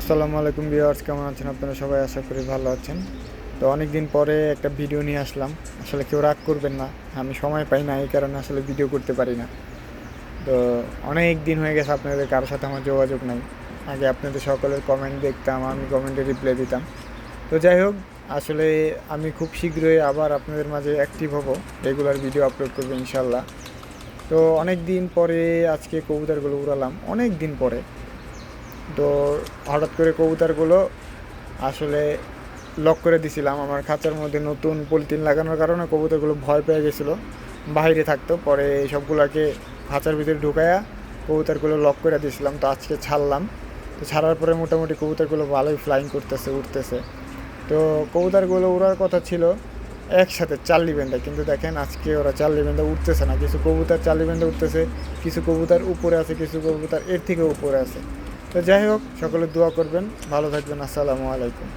আসসালামু আলাইকুম ভিউয়ার্স, কেমন আছেন আপনারা? সবাই আশা করি ভালো আছেন। তো অনেক দিন পরে একটা ভিডিও নিয়ে আসলাম। আসলে কেউ রাগ করবেন না, আমি সময় পাই না, এই কারণে আসলে ভিডিও করতে পারি না। তো অনেক দিন হয়ে গেছে আপনাদের কারোর সাথে আমার যোগাযোগ নাই। আগে আপনাদের সকলের কমেন্ট দেখতাম, আমি কমেন্টে রিপ্লাই দিতাম। তো যাই হোক, আসলে আমি খুব শীঘ্রই আবার আপনাদের মাঝে অ্যাক্টিভ হব। রেগুলার ভিডিও আপলোড করব ইনশাল্লাহ তো অনেক দিন পরে আজকে কবুতরগুলো উড়ালাম অনেক দিন পরে। তো হঠাৎ করে কবুতরগুলো আসলে লক করে দিছিলাম। আমার খাঁচার মধ্যে নতুন পলিথিন লাগানোর কারণে কবুতরগুলো ভয় পেয়ে গেছিল। বাইরে থাকতো, পরে সবগুলোকে খাঁচার ভিতরে ঢুকায়া কবুতরগুলো লক করে দিয়েছিলাম। তো আজকে ছাড়লাম। তো ছাড়ার পরে মোটামুটি কবুতরগুলো ভালোই ফ্লাইং করতেছে উঠতেছে তো কবুতরগুলো উড়ার কথা ছিল, একসাথে চাল্লি বেঁধে। কিন্তু দেখেন আজকে ওরা চাল্লি বেঁধে উঠতেছে না। কিছু কবুতর চাল্লি বেঁধে উঠতেছে কিছু কবুতর উপরে আছে, কিছু কবুতর এর থেকে উপরে আছে। তো যাই হোক সকলে দোয়া করবেন। ভালো থাকবেন। আসসালামু আলাইকুম।